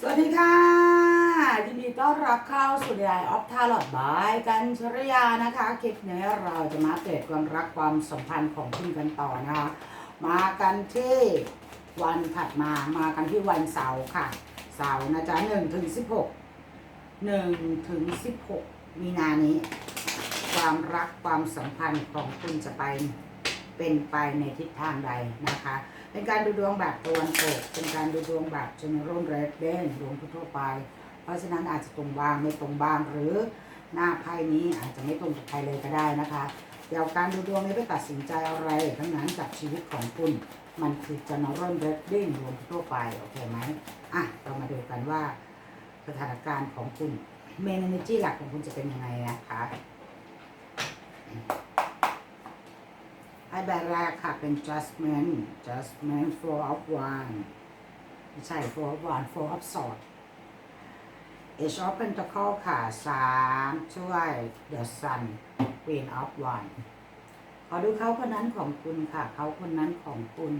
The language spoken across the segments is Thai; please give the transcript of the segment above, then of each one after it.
สวัสดีค่ะยินดีต้อนรับเข้าสู่ยายออฟทาลอดบายกันชรยานะคะคลิปนี้เราจะมาอัปเดความรักความสัมพันธ์ของคุณกันต่อนะคะ มากันที่วันถัดมามากันที่วันเสาร์ค่ะ เสาร์นะจ๊ะหนึ่งถึงสิบหกหนึ่งถึงสิบหกมีนานี้ ความรักความสัมพันธ์ของคุณจะไปเป็นไปในทิศทางใดนะคะ เป็นการดูดวงแบบตะวันตก เป็นการดูดวงแบบ general red d a n ดวงทั่วไป เพราะฉะนั้นอาจจะตรงบ้างไม่ตรงบ้างหรือหน้าไพ่นี้อาจจะไม่ตรงกับใครเลยก็ได้นะคะเดี๋ยวการดูดวงนี้ไปตัดสินใจอะไรทั้งนั้นกับชีวิตของคุณ มันคือ general red d a n ดวงทั่วไปโอเคไหมอะเรามาดูกันว่าสถานการณ์ของคุณเมน energy หลักของคุณจะเป็นยังไงนะคะ ไอ้แบบแรกค่ะเป็น adjustment adjustment four of one ไม่ใช่ four of one four of sword Age of Pentacle ค่ะสามช่วย the sun queen of one ขอดูเขาคนนั้นของคุณค่ะ เขาคนนั้นของคุณ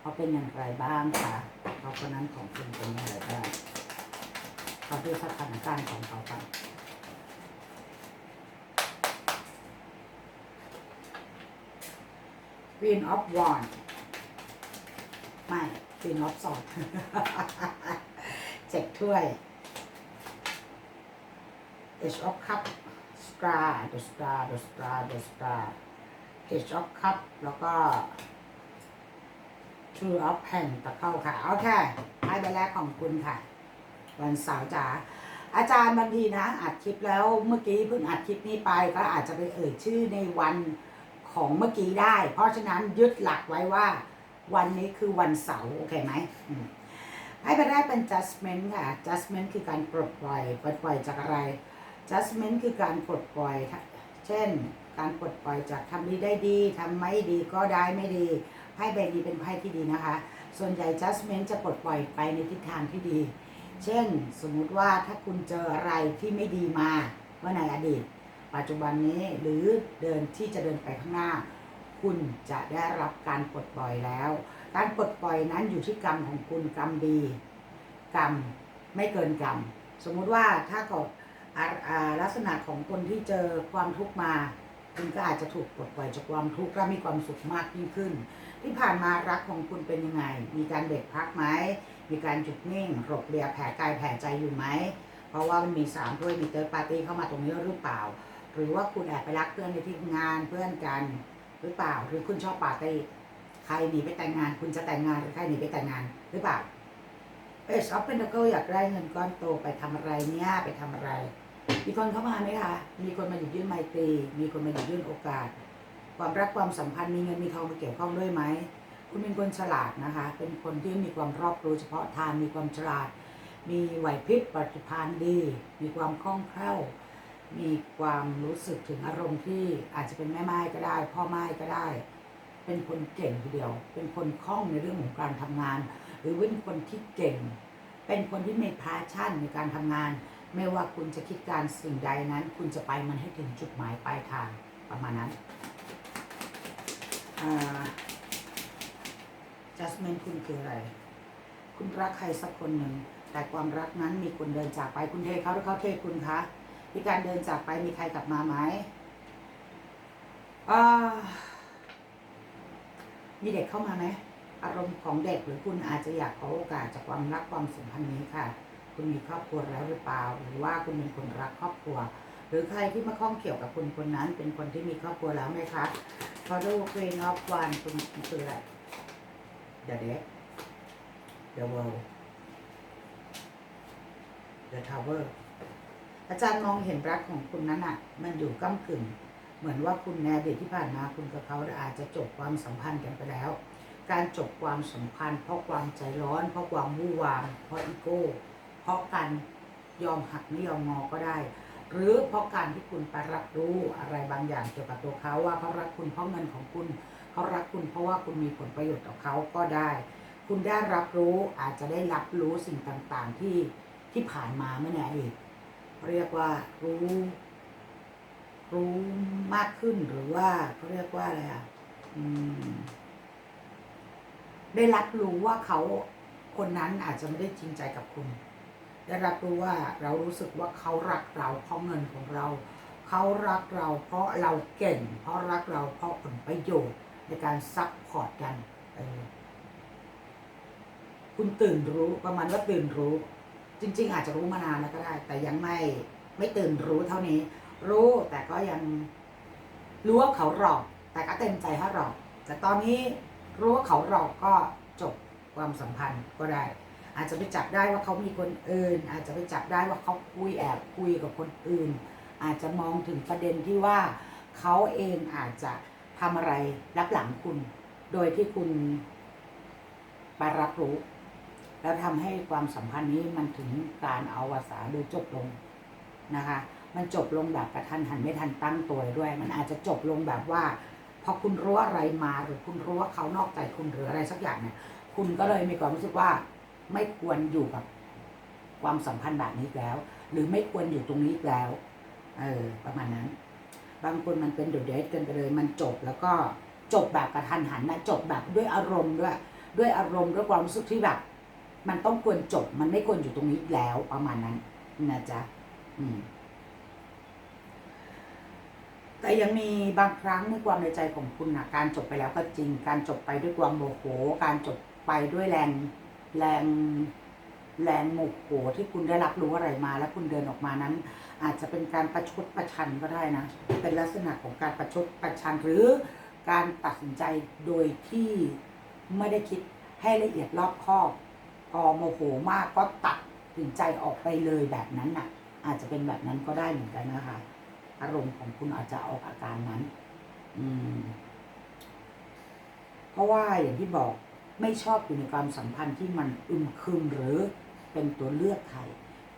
เขาเป็นอย่างไรบ้างคะเขาคนนั้นของคุณเป็นอย่างไรบ้างขอดูสถานการณ์ของเขาค่ะ Queen of Wands ไม่ Queen of Swords เจ็ดถ้วย Age of Cup Star The Star The Star The Star Age of Cup แล้วก็ Two of Pentacles ค่ะ โอเคให้ใบแรกของคุณค่ะ วันเสาร์จ๋าอาจารย์บางทีนะอัดคลิปแล้วเมื่อกี้เพิ่งอัดคลิปนี้ไปก็อาจจะไปเอ่ยชื่อในวัน ของเมื่อกี้ได้ เพราะฉะนั้นยึดหลักไว้ว่า วันนี้คือวันเสาร์โอเคไหมอืมให้ไปได้เป็น judgment ค่ะ judgment คือการปลดปล่อยปลดปล่อยจากอะไร judgment คือการปลดปล่อย เช่น การปลดปล่อยจากทำดีได้ดีทำไม่ดีก็ได้ไม่ดีไพ่ใบนี้เป็นไพ่ที่ดีนะคะ ส่วนใหญ่ judgment จะปลดปล่อยไปในทิศทางที่ดี เช่น สมมุติว่าถ้าคุณเจออะไรที่ไม่ดีมาเมื่อในอดีต ปัจจุบันนี้หรือเดินที่จะเดินไปข้างหน้า คุณจะได้รับการปลดปล่อยแล้ว การปลดปล่อยนั้นอยู่ที่กรรมของคุณกรรมดี กรรมไม่เกินกรรมสมมุติว่าถ้าเกิดลักษณะของคนที่เจอความทุกข์มา คุณก็อาจจะถูกปลดปล่อยจากความทุกข์และมีความสุขมากยิ่งขึ้น ที่ผ่านมารักของคุณเป็นยังไง มีการเบรกพักไหมมีการหยุดนิ่งหลบเลียแผลกายแผลใจอยู่ไหม เพราะว่ามันมีสามด้วยมีเติร์ปาร์ตี้เข้ามาตรงนี้หรือเปล่า หรือว่าคุณแอบไปรักเพื่อนในที่งานเพื่อนกัน หรือเปล่าหรือคุณชอบปาร์ตี้ใครหนีไปแต่งงาน คุณจะแต่งงานหรือใครหนีไปแต่งงานหรือเปล่าเอชออฟเป็นเกิลอยากได้เงินก้อนโตไปทำอะไรเนี่ยไปทำอะไร มีคนเข้ามาไหมคะ มีคนมาหยิบยื่นไมตรีมีคนมาหยิบยื่นโอกาส ความรักความสัมพันธ์มีเงินมีทองมาเกี่ยวข้องด้วยไหมคุณเป็นคนฉลาดนะคะ เป็นคนที่มีความรอบรู้เฉพาะทางมีความฉลาด มีไหวพริบปฏิภาณดี มีความคล่องแคล่ว มีความรู้สึกถึงอารมณ์ที่อาจจะเป็นแม่ไม้ก็ได้ พ่อไม้ก็ได้ เป็นคนเก่งทีเดียว เป็นคนคล่องในเรื่องของการทำงาน หรือเป็นคนที่เก่ง เป็นคนที่มีพาชั่นในการทำงาน ไม่ว่าคุณจะคิดการสิ่งใดนั้น คุณจะไปมันให้ถึงจุดหมายปลายทางประมาณนั้นอ่า judgment คุณคืออะไร คุณรักใครสักคนหนึ่ง แต่ความรักนั้นมีคนเดินจากไปคุณเทเขาหรือเขาเทคุณคะ มีการเดินจากไปมีใครกลับมาไหมมีเด็กเข้ามาไหมอารมณ์ของเด็กหรือคุณอาจจะอยากขอโอกาสจากความรักความสัมพันธ์นี้ค่ะ คุณมีครอบครัวแล้วหรือเปล่า หรือว่าคุณเป็นคนรักครอบครัว หรือใครที่มาข้องเกี่ยวกับคุณคนนั้น เป็นคนที่มีครอบครัวแล้วไหมคะพอดู Queen of One คุณคืออะไร The Dead The World The Tower อา อาจารย์มองเห็นรักของคุณนั้นอะ มันอยู่ก้ากึ่ง เหมือนว่าคุณในอดีตที่ผ่านมาคุณกับเขาอาจจะจบความสัมพันธ์กันไปแล้ว การจบความสัมพันธ์เพราะความใจร้อน เพราะความวู่วาม เพราะอีโก้ เพราะการยอมหักไม่ยอมงอก็ได้ หรือเพราะการที่คุณไปรับรู้อะไรบางอย่างเกี่ยวกับตัวเขาว่าเขารักคุณเพราะเงินของคุณเขารักคุณเพราะว่าคุณมีผลประโยชน์ต่อเขาก็ได้ คุณได้รับรู้อาจจะได้รับรู้สิ่งต่างๆที่ที่ผ่านมาเมื่อในอดีต เรียกว่ารู้ รู้มากขึ้นหรือว่าเขาเรียกว่าอะไรอะอได้รับรู้ว่าเขาคนนั้นอาจจะไม่ได้จริงใจกับคุณ ได้รับรู้ว่าเรารู้สึกว่าเขารักเราเพราะเงินของเรา เขารักเราเพราะเราเก่ง เพราะรักเราเพราะผลประโยชน์ในการซัพพอร์ตกันคุณตื่นรู้ประมาณว่าตื่นรู้ จริง ๆ อาจจะรู้มานานแล้วก็ได้ แต่ยังไม่ไม่ตื่นรู้เท่านี้ รู้แต่ก็ยังรู้ว่าเขาหลอก แต่ก็เต็มใจให้หลอก แต่ตอนนี้รู้ว่าเขาหลอกก็จบความสัมพันธ์ก็ได้ อาจจะไปจับได้ว่าเขามีคนอื่น อาจจะไปจับได้ว่าเขาคุยแอบคุยกับคนอื่น อาจจะมองถึงประเด็นที่ว่าเขาเองอาจจะทำอะไรรับหลังคุณ โดยที่คุณไปรับรู้ แล้วทำให้ความสัมพันธ์นี้มันถึงการเอาวสานหรือจบลงนะคะ มันจบลงแบบกระทันหันไม่ทันตั้งตัวด้วย มันอาจจะจบลงแบบว่าพอคุณรู้อะไรมาหรือคุณรู้ว่าเขานอกใจคุณหรืออะไรสักอย่างเนี่ย คุณก็เลยมีความรู้สึกว่าไม่ควรอยู่กับความสัมพันธ์แบบนี้แล้ว หรือไม่ควรอยู่ตรงนี้แล้วเออประมาณนั้น บางคนมันเป็นเดอะเดทกินไปเลย มันจบแล้วก็จบแบบกระทันหันนะจบแบบด้วยอารมณ์ด้วย ด้วยอารมณ์ด้วยความรู้สึกที่แบบ มันต้องควรจบ มันไม่ควรอยู่ตรงนี้แล้วประมาณนั้นนะจ๊ะอืมแต่ยังมีบางครั้งในความในใจของคุณนะการจบไปแล้วก็จริง การจบไปด้วยความโมโห การจบไปด้วยแรงแรงแรงโมโหที่คุณได้รับรู้อะไรมา แล้วคุณเดินออกมานั้น อาจจะเป็นการประชดประชันก็ได้นะ เป็นลักษณะของการประชดประชันหรือการตัดสินใจโดยที่ไม่ได้คิดให้ละเอียดรอบคอบ พอโมโหมากก็ตัดสินใจออกไปเลยแบบนั้นน่ะ อาจจะเป็นแบบนั้นก็ได้เหมือนกันนะคะ อารมณ์ของคุณอาจจะออกอาการนั้น อืม เพราะว่าอย่างที่บอกไม่ชอบอยู่ในความสัมพันธ์ที่มันอึมครึมหรือเป็นตัวเลือกใคร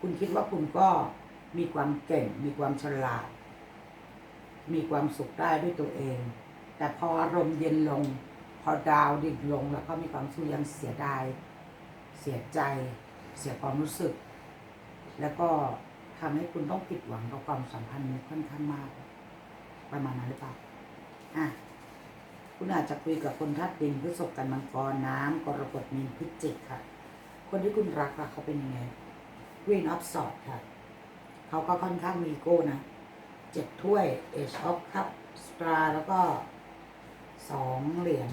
คุณคิดว่าคุณก็มีความเก่ง มีความฉลาด มีความสุขได้ด้วยตัวเอง แต่พออารมณ์เย็นลง พอดาวดิ่งลงแล้วก็มีความสุขยังเสียดาย เสียใจ เสียความรู้สึก แล้วก็ทำให้คุณต้องผิดหวังกับความสัมพันธ์นี้ค่อนข้างมาก ประมาณนั้นหรือเปล่าอะคุณอาจจะคุยกับคนธาตุดินพฤษภกันมังกรน้ำกรกฎมีนพิจิกค่ะ คนที่คุณรักอะเขาเป็นยังไง Queen of Swords ค่ะ เขาก็ค่อนข้างมีโก้นะเจ็ดถ้วย Age of Cup Star แล้วก็สองเหรียญ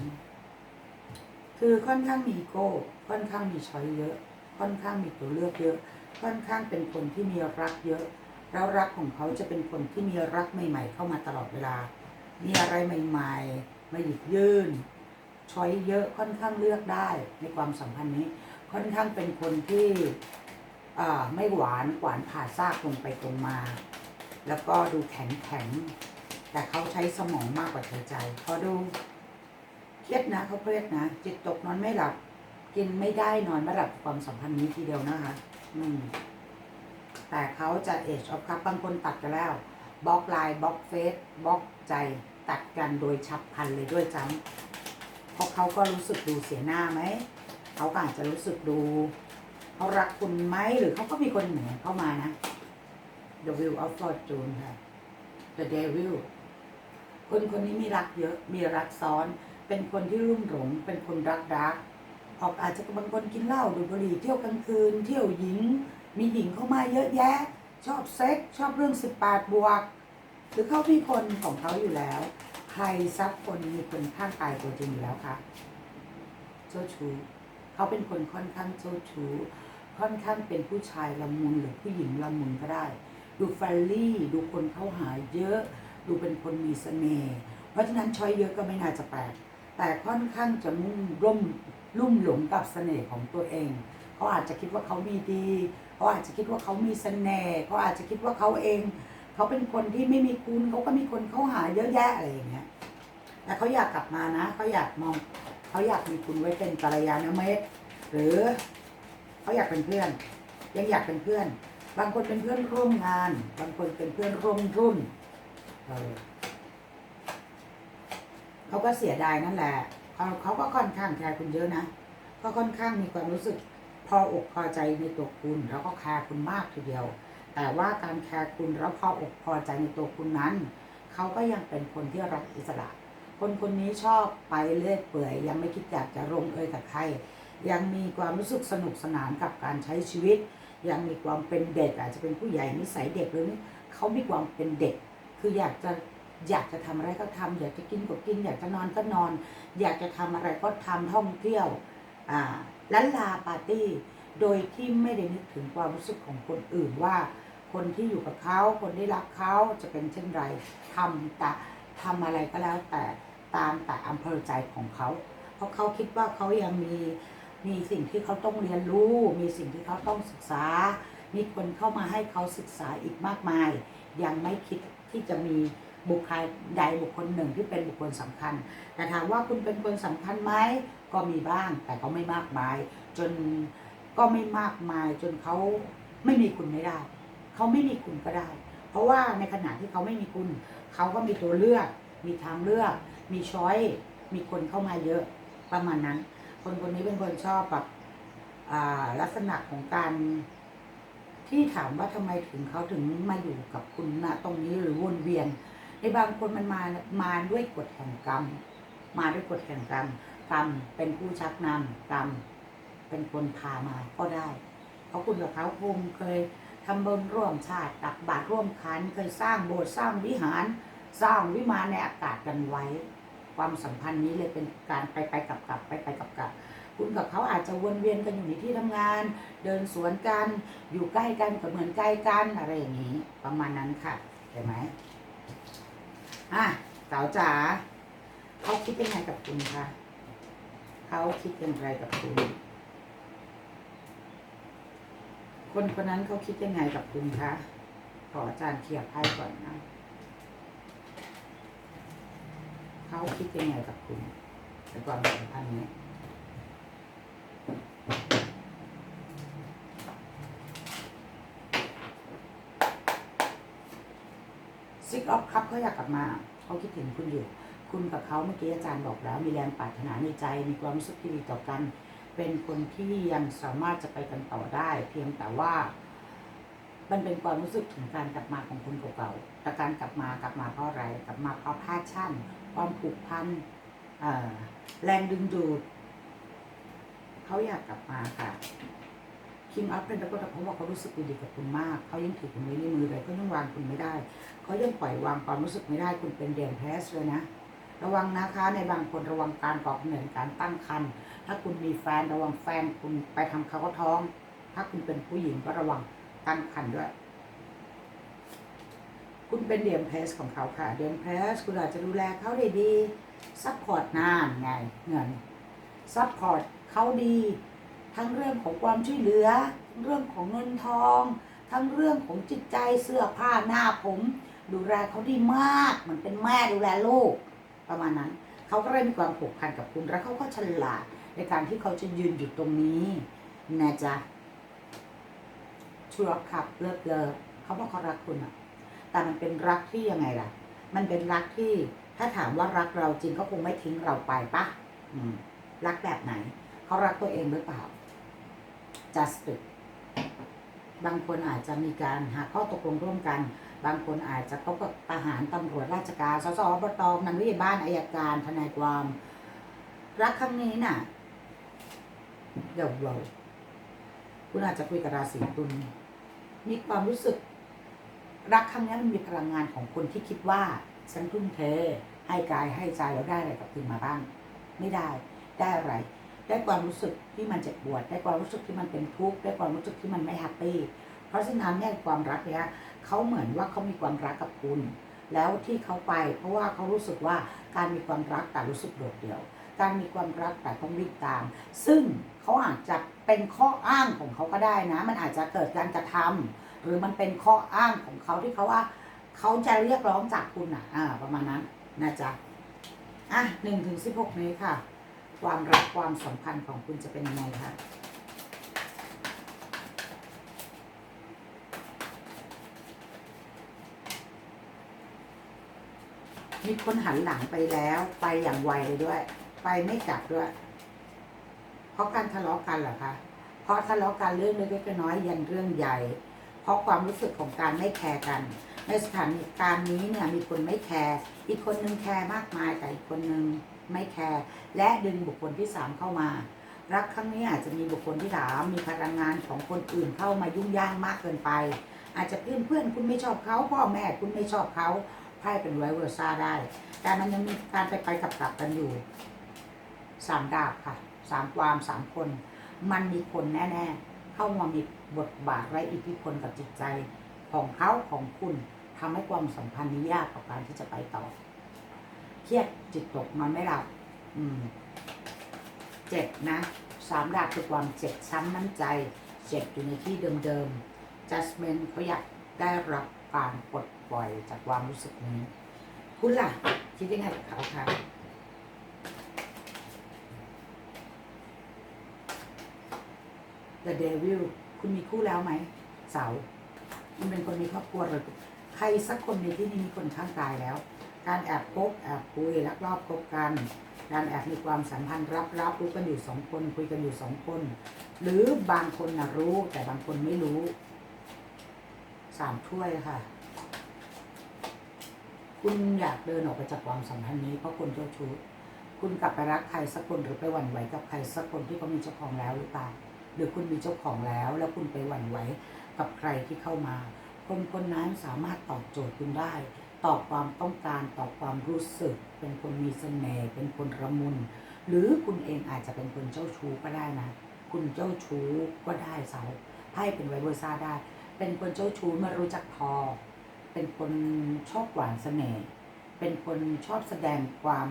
คือค่อนข้างมีโก้ ค่อนข้างมีช้อยเยอะ ค่อนข้างมีตัวเลือกเยอะ ค่อนข้างเป็นคนที่มีรักเยอะ แล้วรักของเขาจะเป็นคนที่มีรักใหม่ ๆ เข้ามาตลอดเวลา มีอะไรใหม่ ๆ มาหยิบยื่นช้อยเยอะค่อนข้างเลือกได้ในความสัมพันธ์นี้ ค่อนข้างเป็นคนที่ไม่หวานหวานผ่าซากตรงไปตรงมา แล้วก็ดูแข็งแข็งแต่เขาใช้สมองมากกว่าใช้ใจพอดูเครียดนะเขาเครียดนะ จิตตกนอนไม่หลับ กินไม่ได้นอนไม่หลับความสัมพันธ์นี้ทีเดียวนะคะอืมแต่เขาจะเอชออฟครับบางคนตัดกันแล้วบล็อกไลน์บล็อกเฟซบล็อกใจตัดกันโดยฉับพลันเลยด้วยจ้ำเพราะเขาก็รู้สึกดูเสียหน้าไหมเขาก็อาจจะรู้สึกดูเขารักคุณไหมหรือเขาก็มีคนเหนือเข้ามานะ The Wheel of Fortune ค่ะ The Devil คนคนนี้มีรักเยอะมีรักซ้อน เป็นคนที่รุ่มหลงเป็นคนรักรัก ออกอาจจะบางคนกินเหล้าดูดบุหรี่เที่ยวกลางคืน เที่ยวหญิง มีหญิงเข้ามาเยอะแยะ ชอบเซ็กชอบเรื่อง 18 บวก หรือเขามีคนของเขาอยู่แล้ว ใครซักคนมีคนข้างกายตัวจริงอยู่แล้วคะเจ้าชู้เขาเป็นคนค่อนข้างเจ้าชู้ค่อนข้างเป็นผู้ชายละมุนหรือผู้หญิงละมุนก็ได้ ดูแฟรลี่ ดูคนเข้าหาเยอะ ดูเป็นคนมีเสน่ห์เพราะฉะนั้นช้อยเยอะก็ไม่น่าจะแปลกแต่ค่อนข้างจะมุ่งร่ม ลุ่มหลงกับเสน่ห์ของตัวเองเขาอาจจะคิดว่าเขามีดีเขาอาจจะคิดว่าเขามีเสน่ห์เขาอาจจะคิดว่าเขาเอง เขาเป็นคนที่ไม่มีคุณเขาก็มีคนเขาหาเยอะแยะอะไรอย่างเงี้ยแต่เขาอยากกลับมานะเขาอยากมองเขาอยากมีคุณไว้เป็นกัลยาณมิตรหรือเขาอยากเป็นเพื่อน ยังอยากเป็นเพื่อน บางคนเป็นเพื่อนร่วมงาน บางคนเป็นเพื่อนร่วมรุ่นเออเขาก็เสียดายนั่นแหละ เขาเขาก็ค่อนข้างแคร์คุณเยอะนะ ก็ค่อนข้างมีความรู้สึกพออกพอใจในตัวคุณ แล้วก็แคร์คุณมากทีเดียว แต่ว่าการแคร์คุณแล้วพออกพอใจในตัวคุณนั้น เขาก็ยังเป็นคนที่รักอิสระ คนคนนี้ชอบไปเรื่อยเปื่อย ยังไม่คิดอยากจะลงเอยกับใคร ยังมีความรู้สึกสนุกสนานกับการใช้ชีวิต ยังมีความเป็นเด็กอาจจะเป็นผู้ใหญ่นิสัยเด็กหรือเขามีความเป็นเด็ก คืออยากจะ อยากจะทำอะไรก็ทำอยากจะกินก็กิน อยากจะนอนก็นอน อยากจะทำอะไรก็ทำท่องเที่ยวอ่าลันลาปาร์ตี้ โดยที่ไม่ได้นึกถึงความรู้สึกของคนอื่นว่า คนที่อยู่กับเขาคนที่รักเขาจะเป็นเช่นไรทำแต่ทำอะไรก็แล้วแต่ตามแต่อำเภอใจของเขา เพราะเขาคิดว่าเขายังมีมีสิ่งที่เขาต้องเรียนรู้ มีสิ่งที่เขาต้องศึกษา มีคนเข้ามาให้เขาศึกษาอีกมากมาย ยังไม่คิดที่จะมี บุคคลใดบุคคลหนึ่งที่เป็นบุคคลสำคัญ แต่ถามว่าคุณเป็นคนสำคัญไหมก็มีบ้างแต่ก็ไม่มากมาย จนก็ไม่มากมาย จนเขาไม่มีคุณไม่ได้ เขาไม่มีคุณก็ได้ เพราะว่าในขณะที่เขาไม่มีคุณ เขาก็มีตัวเลือก มีทางเลือก มีช้อยมีคนเข้ามาเยอะประมาณนั้น คนคนนี้เป็นคนชอบแบบลักษณะของการที่ถามว่าทำไมถึงเขาถึงมาอยู่กับคุณณตรงนี้หรือวนเวียน ในบางคนมันมามาด้วยกฎแห่งกรรม มาด้วยกฎแห่งกรรม กรรมเป็นผู้ชักนำกรรมเป็นคนพามาก็ได้ เพราะคุณกับเขาคงเคยทำบุญร่วมชาติตักบาตรร่วมขันเคยสร้างโบสถ์สร้างวิหาร สร้างวิมานในอากาศกันไว้ ความสัมพันธ์นี้เลยเป็นการไปไปกลับกลับไปไปกลับกลับคุณกับเขาอาจจะวนเวียนกันอยู่ในที่ทำงาน เดินสวนกัน อยู่ใกล้กันก็เหมือนใกล้กันอะไรอย่างนี้ ประมาณนั้นค่ะเห็นไหม อะสาวจ๋าเขาคิดยังไงกับคุณคะเขาคิดอย่างไรกับคุณ คนคนนั้นเขาคิดยังไงกับคุณคะขออาจารย์เคลียร์ไพ่ก่อนนะเขาคิดยังไงกับคุณในความสัมพันธ์นี้ซิกออฟครับ เขาอยากกลับมาเขาคิดถึงคุณอยู่ คุณกับเขาเมื่อกี้อาจารย์บอกแล้ว มีแรงปรารถนาในใจ มีความรู้สึกที่ดีต่อกัน เป็นคนที่ยังสามารถจะไปกันต่อได้ เพียงแต่ว่า มันเป็นความรู้สึกถึงการกลับมาของคนเก่าๆแต่การกลับมากลับมาเพราะอะไร กลับมาเพราะพาชั่น ความผูกพันแรงดึงดูดเขาอยากกลับมาค่ะ คิงอัพเป็นตะโกนเพราะว่าเขารู้สึกดีกับคุณมาก เขายังถือคุณไว้ในมือเลยเขายังวางคุณไม่ได้ เขายังปล่อยวางความรู้สึกไม่ได้คุณเป็นเดียนแพสเลยนะ ระวังนะคะในบางคนระวังการก่อกำเนิดการตั้งครรภ์ถ้าคุณมีแฟนระวังแฟนคุณไปทำเขาก็ท้อง ถ้าคุณเป็นผู้หญิงก็ระวังตั้งครรภ์ด้วยคุณเป็นเดียมเพสของเขาค่ะเดียมเพสคุณอาจจะดูแลเขาได้ดีซัพพอร์ตนานไงเงินซัพพอร์ตเขาดี ทั้งเรื่องของความช่วยเหลือ เรื่องของเงินทอง ทั้งเรื่องของจิตใจเสื้อผ้าหน้าผม ดูแลเขาดีมากเหมือนเป็นแม่ดูแลลูกประมาณนั้นเขาก็เลยมีความผูกพันกับคุณแล้วเขาก็ฉลาดในการที่เขาจะยืนอยู่ตรงนี้นะจ๊ะชูรักขับเลิกเลิกเขาบอกเขารักคุณอะแต่มันเป็นรักที่ยังไงล่ะ มันเป็นรักที่ถ้าถามว่ารักเราจริงเขาคงไม่ทิ้งเราไปปะอืมรักแบบไหน เขารักตัวเองหรือเปล่า justice บางคนอาจจะมีการหาข้อตกลงร่วมกัน บางคนอาจจะพบกับทหารตำรวจราชการ สสอบตนันวิบ้านอายการทนายความ รักครั้งนี้น่ะเดี๋ยวเราคุณอาจจะคุยกับราศีตุลมีความรู้สึก รักครั้งนี้มันมีพลังงานของคนที่คิดว่า ฉันทุ่มเทให้กายให้ใจแล้วได้อะไรกลับคืนมาบ้าง ไม่ได้ได้อะไร ได้ความรู้สึกที่มันเจ็บปวด ได้ความรู้สึกที่มันเป็นทุกข์ได้ความรู้สึกที่มันไม่แฮปปี้เพราะฉะนั้นเนี่ยความรักเนี่ยเขาเหมือนว่าเขามีความรักกับคุณ แล้วที่เขาไป เพราะว่าเขารู้สึกว่าการมีความรักแต่รู้สึกโดดเดี่ยว การมีความรักแต่ต้องรีบตาม ซึ่งเขาอาจจะเป็นข้ออ้างของเขาก็ได้นะ มันอาจจะเกิดการกระทำหรือมันเป็นข้ออ้างของเขาที่เขาว่าเขาจะเรียกร้องจากคุณอะอ่าประมาณนั้นนะจ๊ะอะหนึ่งถึงสิบหกนี้ค่ะ ความรักความสัมพันธ์ของคุณจะเป็นยังไงคะมีคนหันหลังไปแล้วไปอย่างไวเลยด้วย ไปไม่กลับด้วย เพราะการทะเลาะกันเหรอคะเพราะทะเลาะกันเรื่องเล็กๆน้อยยันเรื่องใหญ่ เพราะความรู้สึกของการไม่แคร์กัน ในสถานการณ์นี้เนี่ยมีคนไม่แคร์อีกคนนึงแคร์มากมายแต่อีกคนนึง ไม่แคร์และดึงบุคคลที่สามเข้ามา รักครั้งนี้อาจจะมีบุคคลที่ถามมีพลังงานของคนอื่นเข้ามายุ่งยากมากเกินไป อาจจะเพื่อนเพื่อนๆคุณไม่ชอบเขาพ่อแม่คุณไม่ชอบเขาไพ่เป็นไวเวอร์ซ่าได้ แต่มันยังมีการไปไปกลับกลับกันอยู่สามดาบค่ะสามความสามคน มันมีคนแน่ๆ เข้ามามีบทบาทและอิทธิพลกับจิตใจของเขาของคุณทำให้ความสัมพันธ์นี้ยากต่อการที่จะไปต่อ เครียดจิตตกนอนไม่หลับอืมเจ็บนะสามดาบคือความเจ็บช้ำน้ำใจ เจ็บอยู่ในที่เดิมๆ judgment เขาอยากได้รับการปลดปล่อยจากความรู้สึกนี้ คุณล่ะ คิดยังไงกับเขาคะ The Devil คุณมีคู่แล้วไหม เสาคุณเป็นคนมีครอบครัวหรือใครสักคนในที่นี้มีคนข้างกายแล้ว การแอบคบแอบคุยลักลอบคบกัน การแอบมีความสัมพันธ์ลับๆรู้กันอยู่สองคน คุยกันอยู่สองคน หรือบางคนนะรู้ แต่บางคนไม่รู้สามถ้วยค่ะ คุณอยากเดินออกไปจากความสัมพันธ์นี้เพราะคนเจ้าชู้คุณกลับไปรักใครสักคนหรือไปหวั่นไหวกับใครสักคนที่เขามีเจ้าของแล้วหรือเปล่าหรือคุณมีเจ้าของแล้ว แล้วคุณไปหวั่นไหวกับใครที่เข้ามา คนคนนั้นสามารถตอบโจทย์คุณได้ ตอบความต้องการตอบความรู้สึก เป็นคนมีเสน่ห์เป็นคนระมุน หรือคุณเองอาจจะเป็นคนเจ้าชู้ก็ได้นะ คุณเจ้าชู้ก็ได้เสาไพ่เป็นไวเบอร์ซ่าได้ เป็นคนเจ้าชู้ม่รู้จักพอ เป็นคนชอบหวานเสน่ห์เป็นคนชอบแสดงความ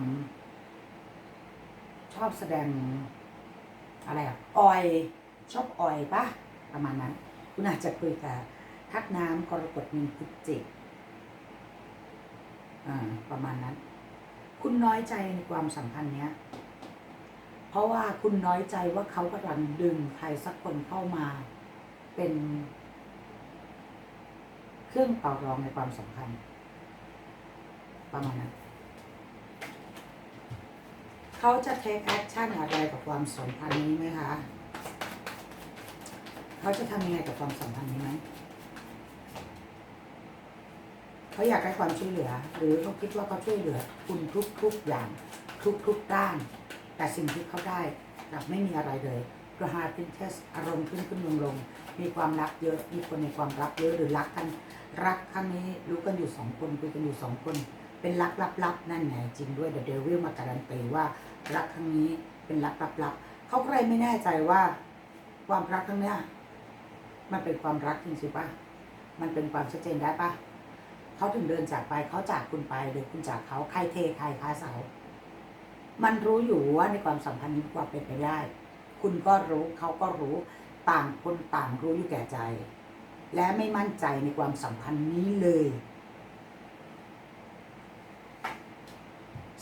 ชอบแสดงอะไรอะออย ชอบออยปะประมาณนั้น คุณอาจจะคุยกับทักน้ำกรกฎมีนพิจิก ประมาณนั้น คุณน้อยใจในความสัมพันธ์เนี้ย เพราะว่าคุณน้อยใจว่าเขากำลังดึงใครสักคนเข้ามา เป็น เครื่องต่อรองในความสัมพันธ์ประมาณนั้นเขาจะเทคแอคชั่นอะไรกับความสัมพันธ์นี้ไหมคะ เขาจะทำยังไงกับความสัมพันธ์นี้ไหม เขาอยากได้ความช่วยเหลือ หรือเขาคิดว่าเขาช่วยเหลือ คุณทุกทุกๆอย่างทุกทุกๆด้าน แต่สิ่งที่เขาได้กลับไม่มีอะไรเลยกระหาพินเทสอารมณ์ขึ้นขึ้นลงลงมีความรักเยอะมีคนในความรักเยอะหรือรักกัน รักครั้งนี้รู้กันอยู่สองคนคุยกันอยู่สองคน เป็นรักลับๆนั่นไงจริงด้วยเดอะเดวิลมาการันตีว่า รักครั้งนี้เป็นรักลับๆเขาก็เลยไม่แน่ใจว่า ความรักครั้งเนี้ยมันเป็นความรักจริงสิปะมันเป็นความชัดเจนได้ปะ เขาถึงเดินจากไปเขาจากคุณไปหรือคุณจากเขาใครเทใครค้าเสา มันรู้อยู่ว่าในความสัมพันธ์นี้ความเป็นไปได้ คุณก็รู้เขาก็รู้ต่างคนต่างรู้อยู่แก่ใจ และไม่มั่นใจในความสัมพันธ์นี้เลย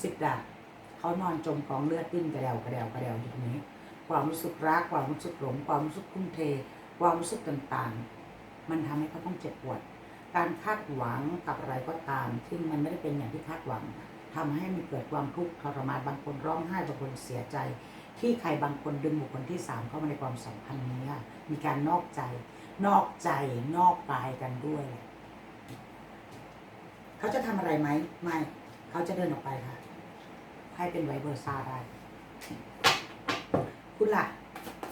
สิบดาบเขานอนจมกองเลือดดิ้นกระเดวกระเดวกระเดวอยู่ตรงนี้ ความรู้สึกรักความรู้สึกหลงความรู้สึกทุ่มเท ความรู้สึกต่างๆ มันทำให้เขาต้องเจ็บปวด การคาดหวังกับอะไรก็ตาม ซึ่งมันไม่ได้เป็นอย่างที่คาดหวังทำให้มันเกิดความทุกข์ทรมานบางคนร้องไห้บางคนเสียใจ ที่ใครบางคนดึงบุคคลที่สามเข้ามาในความสัมพันธ์นี้มีการนอกใจ นอกใจนอกกายกันด้วย เขาจะทำอะไรไหมไม่เขาจะเดินออกไปค่ะให้เป็นไวเบอร์ซาได้คุณล่ะ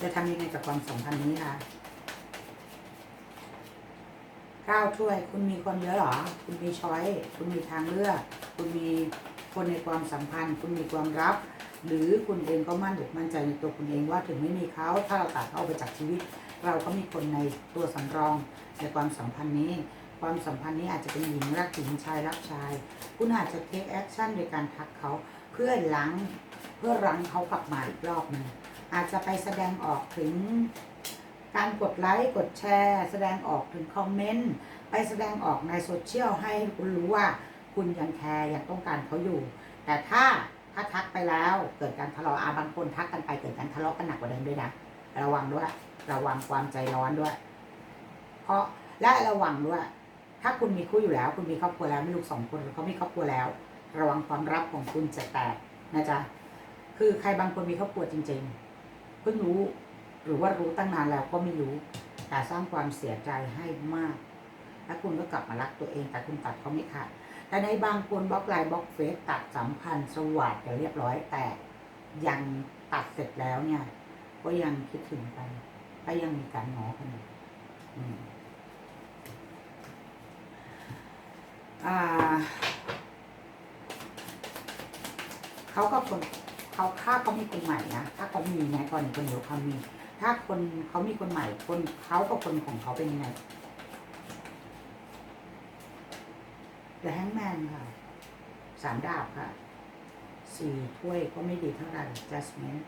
จะทำยังไงกับความสัมพันธ์นี้คะ ก้าวช่วย คุณมีคนเยอะหรอ คุณมีช้อย คุณมีทางเลือก คุณมีคนในความสัมพันธ์ คุณมีความรักหรือคุณเองก็มั่นอกมั่นใจในตัวคุณเองว่าถึงไม่มีเขาถ้าเราตัดเขาออกไปจากชีวิต เราก็มีคนในตัวสำรองในความสัมพันธ์นี้ ความสัมพันธ์นี้อาจจะเป็นหญิงรักหญิงชายรักชาย คุณอาจจะเทคแอคชั่นโดยการทักเขาเพื่อล้างเพื่อรั้งเขากลับมาอีกรอบหนึ่งอาจจะไปแสดงออกถึง การกดไลค์กดแชร์ แสดงออกถึงคอมเมนต์ไปแสดงออกในโซเชียลให้คุณรู้ว่าคุณยังแคร์ยังต้องการเขาอยู่ แต่ถ้าถ้าทักไปแล้วเกิดการทะเลาะอาบางคนทักกันไปเกิดการทะเลาะกันหนักกว่าเดิมด้วยนะระวังด้วย ระวังความใจร้อนด้วย เพราะและระวังด้วย ถ้าคุณมีคู่อยู่แล้ว คุณมีครอบครัวแล้วมีลูกสองคนหรือเขามีครอบครัวแล้ว ระวังความรักของคุณจะแตกนะจ๊ะคือใครบางคนมีครอบครัวจริง ๆ เพิ่งรู้ หรือว่ารู้ตั้งนานแล้วก็ไม่รู้แต่สร้างความเสียใจให้มาก แล้วคุณก็กลับมารักตัวเองแต่คุณตัดเขาไม่ขาดแต่ในบางคนบล็อกไลน์บล็อกเฟซตัดสัมพันธ์สวัสดิ์เรียบร้อยแต่ยังตัดเสร็จแล้วเนี่ย ก็ยังคิดถึงกันก็ยังมีการง้อกันอยู่อืมอ่าเขาก็คนเขาถ้าเขามีคนใหม่นะถ้าเขามีนะก่อนคนเดียวเขามี ถ้าคนเขามีคนใหม่คนเขากับคนของเขาเป็นยังไง The Hangman ค่ะสามดาบค่ะสี่ถ้วยก็ไม่ดีเท่าไหร่ Jasmine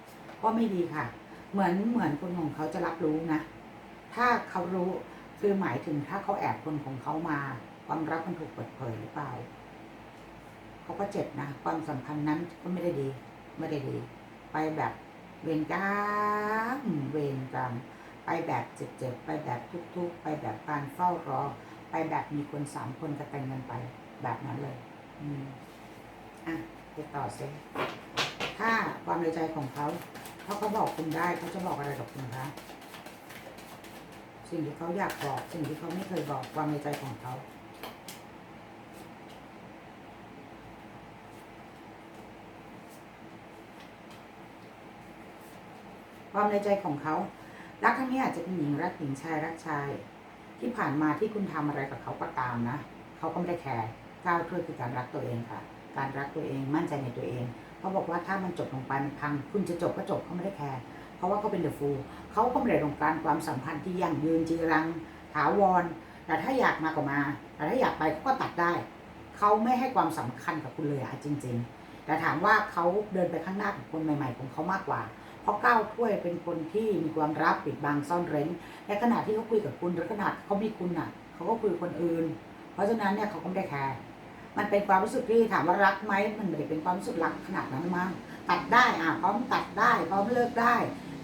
ก็ไม่ดีค่ะ เหมือนเหมือนคนของเขาจะรับรู้นะ ถ้าเขารู้คือหมายถึงถ้าเขาแอบคนของเขามา ความรักมันถูกเปิดเผยหรือเปล่าเขาก็เจ็บนะ ความสัมพันธ์นั้นก็ไม่ได้ดี ไม่ได้ดี ไปแบบ เวรกรรมเวรกรรมไปแบบเจ็บๆไปแบบทุกข์ๆไปแบบการเฝ้ารอ ไปแบบมีคนสามคนจะแต่งกันไปแบบนั้นเลย อืมอะไปต่อเซ็ถ้าความในใจของเขาถ้าเขาบอกคุณได้เขาจะบอกอะไรกับคุณคะสิ่งที่เขาอยากบอก สิ่งที่เขาไม่เคยบอกความในใจของเขา ความในใจของเขา รักครั้งนี้อาจจะเป็นหญิงรักหญิงชายรักชาย ที่ผ่านมาที่คุณทำอะไรกับเขาก็ตามนะเขาก็ไม่ได้แคร์ก้าวถ้วยคือการรักตัวเองค่ะ การรักตัวเองมั่นใจในตัวเองเขาบอกว่าถ้ามันจบลงไปมันพัง คุณจะจบก็จบเขาไม่ได้แคร์เพราะว่าเขาเป็นเดอะฟูลเขาก็ไม่ได้ต้องการความสัมพันธ์ที่ยั่งยืนจีรังถาวรแต่ถ้าอยากมาก็มา แต่ถ้าอยากไปเขาก็ตัดได้ เขาไม่ให้ความสำคัญกับคุณเลยอะจริง ๆ แต่ถามว่าเขาเดินไปข้างหน้ากับคนใหม่ ๆ ของเขามากกว่า เพราะก้าวถ้วยเป็นคนที่มีความรักปิดบังซ่อนเร้นในขณะที่เขาคุยกับคุณหรือขนาดเขามีคุณน่ะเขาก็คุยกับคนอื่น เพราะฉะนั้นเนี่ยเขาก็ไม่ได้แคร์มันเป็นความรู้สึกที่ถามว่ารักไหมมันไม่ได้เป็นความรู้สึกรักขนาดนั้นมั้งตัดได้อะพร้อมตัดได้พร้อมเลิกได้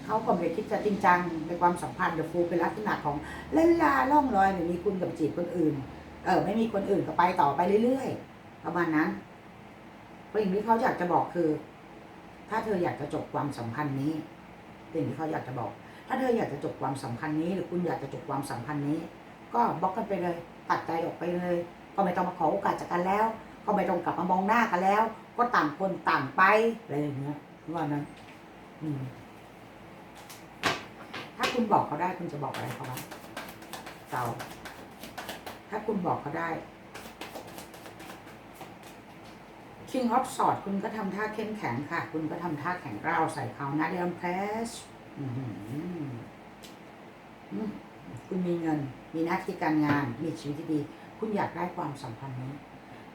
เขาก็ไม่ได้คิดจะจริงจังในความสัมพันธ์เดอะฟูเป็นลักษณะของเล่นลาล่องลอยไม่มีคุณกับจีบคนอื่นเออไม่มีคนอื่นก็ไปต่อไปเรื่อยๆประมาณนั้นสิ่งที่เขาอยากจะบอกคือ ถ้าเธออยากจะจบความสัมพันธ์นี้สิ่งที่เขาอยากจะบอก ถ้าเธออยากจะจบความสัมพันธ์นี้ หรือคุณอยากจะจบความสัมพันธ์นี้ ก็บล็อกกันไปเลยตัดใจออกไปเลย ก็ไม่ต้องมาขอโอกาสจากกันแล้ว ก็ไม่ต้องกลับมามองหน้ากันแล้ว ก็ต่างคนต่างไปอะไรอย่างเงี้ยว่านั้น อืม ถ้าคุณบอกเขาได้คุณจะบอกอะไรเขาบ้างเตาถ้าคุณบอกเขาได้ King of Swords คุณก็ทำท่าเข้มแข็งค่ะ คุณก็ทำท่าแข็งกร้าวใส่เขานะเดลเพรสคุณมีเงิน มีหน้าที่การงาน มีชีวิตที่ดี คุณอยากได้ความสัมพันธ์นี้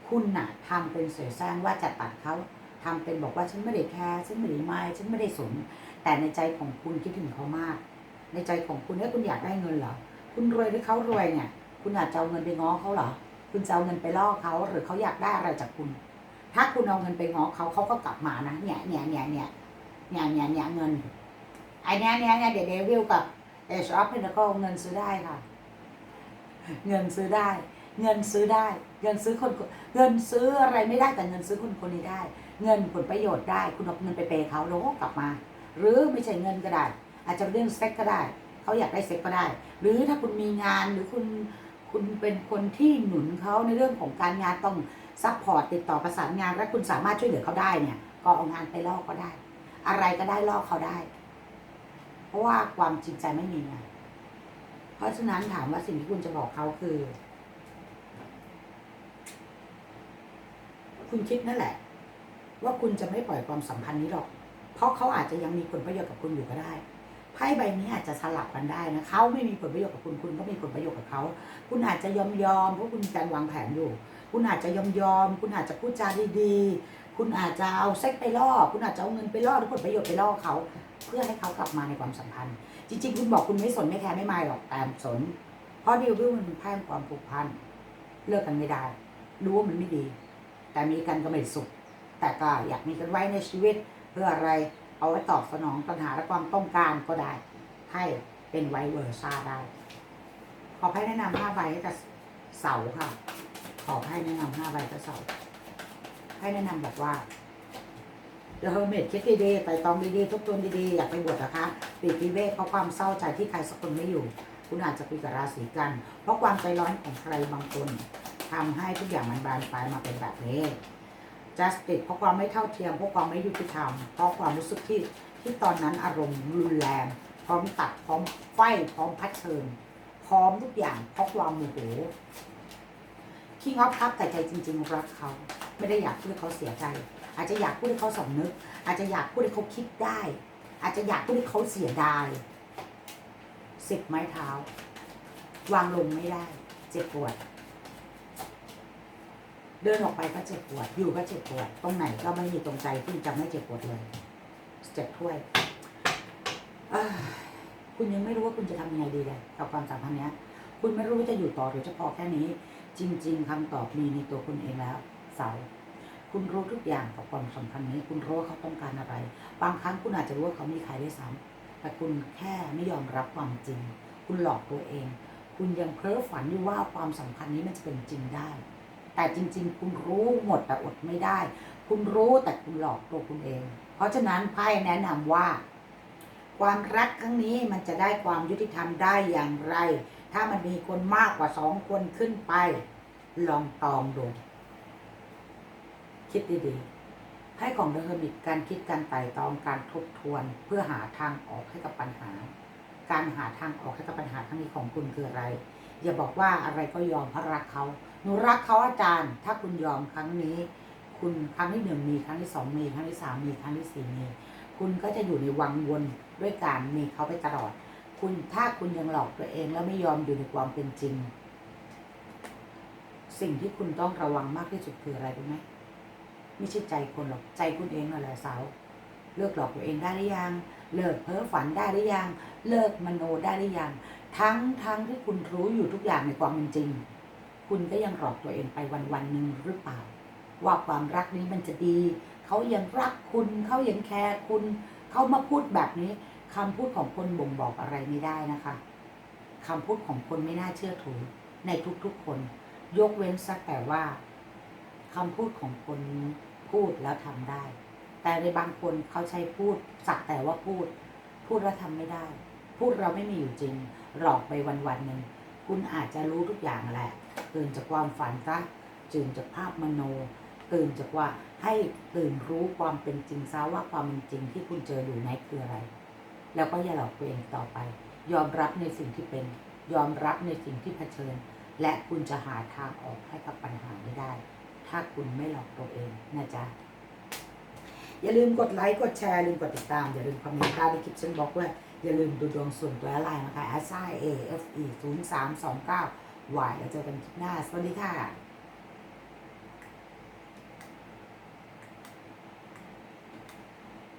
คุณน่ะทำเป็นเสแสร้งว่าจะตัดเขาทำเป็นบอกว่าฉันไม่ได้แคร์ฉันไม่ได้ไม่ฉันไม่ได้สน แต่ในใจของคุณคิดถึงเขามาก ในใจของคุณเนี่ยคุณอยากได้เงินเหรอ คุณรวยหรือเขารวยเนี่ย คุณอากจะเอาเงินไปง้อเขาเหรอ คุณจะเอาเงินไปล่อเขาหรือเขาอยากได้อะไรจากคุณ ถ้าคุณเอาเงินไปง้อเขาเขาก็กลับมานะเนี่ยเนี่ยเนี่ยเนี่ยเนี่ยเนี่ยเนี่ยเงินไอเนี้ยเนี่ยเนี่ยเดเดวิลกับเอชออฟเพนก็เงินซื้อได้ค่ะ เงินซื้อได้ เงินซื้อได้ เงินซื้อคนเงินซื้ออะไรไม่ได้แต่เงินซื้อคนคนนี้ได้ เงินผลประโยชน์ได้ คุณเอาเงินไปเปย์เขาแล้วก็กลับมา หรือไม่ใช่เงินก็ได้ อาจจะเรื่องเซ็กก็ได้ เขาอยากได้เซ็กก็ได้ หรือถ้าคุณมีงานหรือคุณ คุณเป็นคนที่หนุนเขาในเรื่องของการงานต้องซัพพอร์ตติดต่อประสานงานและคุณสามารถช่วยเหลือเขาได้เนี่ยก็เอางานไปลอกก็ได้ อะไรก็ได้ล่อเขาได้ เพราะว่าความจริงใจไม่มีไงเพราะฉะนั้นถามว่าสิ่งที่คุณจะบอกเขาคือ คุณคิดนั่นแหละ ว่าคุณจะไม่ปล่อยความสัมพันธ์นี้หรอก เพราะเขาอาจจะยังมีผลประโยชน์กับคุณอยู่ก็ได้ ไพ่ใบนี้อาจจะสลับกันได้นะเขาไม่มีผลประโยชน์กับคุณคุณก็มีผลประโยชน์กับเขาคุณอาจจะยอมยอมเพราะคุณมีการวางแผนอยู่ คุณอาจจะยอมยอม คุณอาจจะพูดจาดีๆ คุณอาจจะเอาเซ็กไปล่อ คุณอาจจะเอาเงินไปล่อหรือผลประโยชน์ไปล่อเขา เพื่อให้เขากลับมาในความสัมพันธ์ จริง ๆ คุณบอกคุณไม่สนไม่แคร์ไม่ไม่หรอกแต่สน เพราะดีลวิวมันเป็นไพ่งความผูกพันเลิกกันไม่ได้ รู้ว่ามันไม่ดี แต่มีกันก็ไม่สุข แต่ก็อยากมีกันไว้ในชีวิตเพื่ออะไร เอาไว้ตอบสนองปัญหาและความต้องการก็ได้ ให้เป็นไวเวอร์ซาได้ ขอให้แนะนำห้าใบให้กับเสาค่ะ ขอให้แนะนำห้าใบกับเสา ให้แนะนำบอกว่าเดอะเฮอร์เมดคิดดีๆไต่ตองดีๆทบทวนดีๆ อยากไปบวชนะคะปีกวิเวกเพราะความเศร้าใจที่ใครสักคนไม่อยู่ คุณอาจจะคุยกับราศีกัน เพราะความใจร้อนของใครบางคนทำให้ทุกอย่างมันบานปลายมาเป็นแบบนี้ justice เพราะความไม่เท่าเทียมเพราะความไม่ยุติธรรม เพราะความรู้สึกที่ที่ตอนนั้นอารมณ์รุนแรง พร้อมตัดพร้อมไฟพร้อมพัดเชิญพร้อมทุกอย่างเพราะความโมโหคิงออฟครับแต่ใจจริง ๆ รักเขา ไม่ได้อยากพูดให้เขาเสียใจ อาจจะอยากพูดให้เขาสำนึก อาจจะอยากพูดให้เขาคิดได้ อาจจะอยากพูดให้เขาเสียดายสิบไม้เท้า วางลงไม่ได้ เจ็บปวด เดินออกไปก็เจ็บปวด อยู่ก็เจ็บปวด ตรงไหนก็ไม่มีตรงใจที่จะไม่เจ็บปวดเลย เจ็บถ้วย คุณยังไม่รู้ว่าคุณจะทำยังไงดีเลยกับความสัมพันธ์เนี้ย คุณไม่รู้ว่าจะอยู่ต่อหรือจะพอแค่นี้ จริง ๆคำตอบมีในตัวคุณเองแล้ว เสาคุณรู้ทุกอย่างกับความสัมพันธ์นี้ คุณรู้ว่าเขาต้องการอะไร บางครั้งคุณอาจจะรู้ว่าเขามีใครได้ซ้ำแต่คุณแค่ไม่ยอมรับความจริง คุณหลอกตัวเอง คุณยังเพ้อฝันอยู่ว่าความสัมพันธ์นี้มันจะเป็นจริงได้ แต่จริง ๆ คุณรู้หมดแต่อดไม่ได้ คุณรู้แต่คุณหลอกตัวคุณเอง เพราะฉะนั้นไพ่แนะนำว่า ความรักครั้งนี้มันจะได้ความยุติธรรมได้อย่างไร ถ้ามันมีคนมากกว่าสองคนขึ้นไป ลองตองดู คิดดีๆให้ของเดอะเฮอร์มิตการคิดการไต่ตองการทบทวน เพื่อหาทางออกให้กับปัญหา การหาทางออกให้กับปัญหาครั้งนี้ของคุณคืออะไรอย่าบอกว่าอะไรก็ยอมเพราะรักเขา นูรักเขาอาจารย์ ถ้าคุณยอมครั้งนี้ คุณครั้งที่หนึ่งมีครั้งที่สองมีครั้งที่สามมีครั้งที่สี่มี คุณก็จะอยู่ในวังวนด้วยการมีเขาไปตลอด คุณถ้าคุณยังหลอกตัวเองแล้วไม่ยอมอยู่ในความเป็นจริง สิ่งที่คุณต้องระวังมากที่สุดคืออะไรรู้ไหมไม่ใช่ใจคนหรอกใจคุณเองนั่นแหละสาวเลิกหลอกตัวเองได้หรือยัง เลิกเพ้อฝันได้หรือยัง เลิกมโนได้หรือยัง ทั้งทั้งที่คุณรู้อยู่ทุกอย่างในความเป็นจริง คุณก็ยังหลอกตัวเองไปวันวันหนึ่งหรือเปล่า ว่าความรักนี้มันจะดี เขายังรักคุณเขายังแคร์คุณ เขามาพูดแบบนี้คำพูดของคนบ่งบอกอะไรไม่ได้นะคะคำพูดของคนไม่น่าเชื่อถือในทุกๆคน ยกเว้นสักแต่ว่าคำพูดของคนพูดแล้วทำได้ แต่ในบางคนเขาใช้พูดสักแต่ว่าพูด พูดแล้วทำไม่ได้ พูดเราไม่มีอยู่จริง หลอกไปวันวันหนึ่ง คุณอาจจะรู้ทุกอย่างแหละตื่นจากความฝันซะตื่นจากภาพมโน ตื่นจากว่าให้ตื่นรู้ความเป็นจริงซะว่าความเป็นจริงที่คุณเจออยู่ในคืออะไร แล้วก็อย่าหลอกตัวเองต่อไป ยอมรับในสิ่งที่เป็น ยอมรับในสิ่งที่เผชิญ และคุณจะหาทางออกให้กับปัญหาไม่ได้ ถ้าคุณไม่หลอกตัวเองนะจ๊ะอย่าลืมกดไลค์กดแชร์ลืมกดติดตามอย่าลืมคอมเมนต์ใต้ในคลิปฉันบอกด้วย อย่าลืมดูดวงส่วนตัวไลน์นะคะ s i a f e 0 3 2 9 y แล้วเจอกันคลิปหน้า สวัสดีค่ะ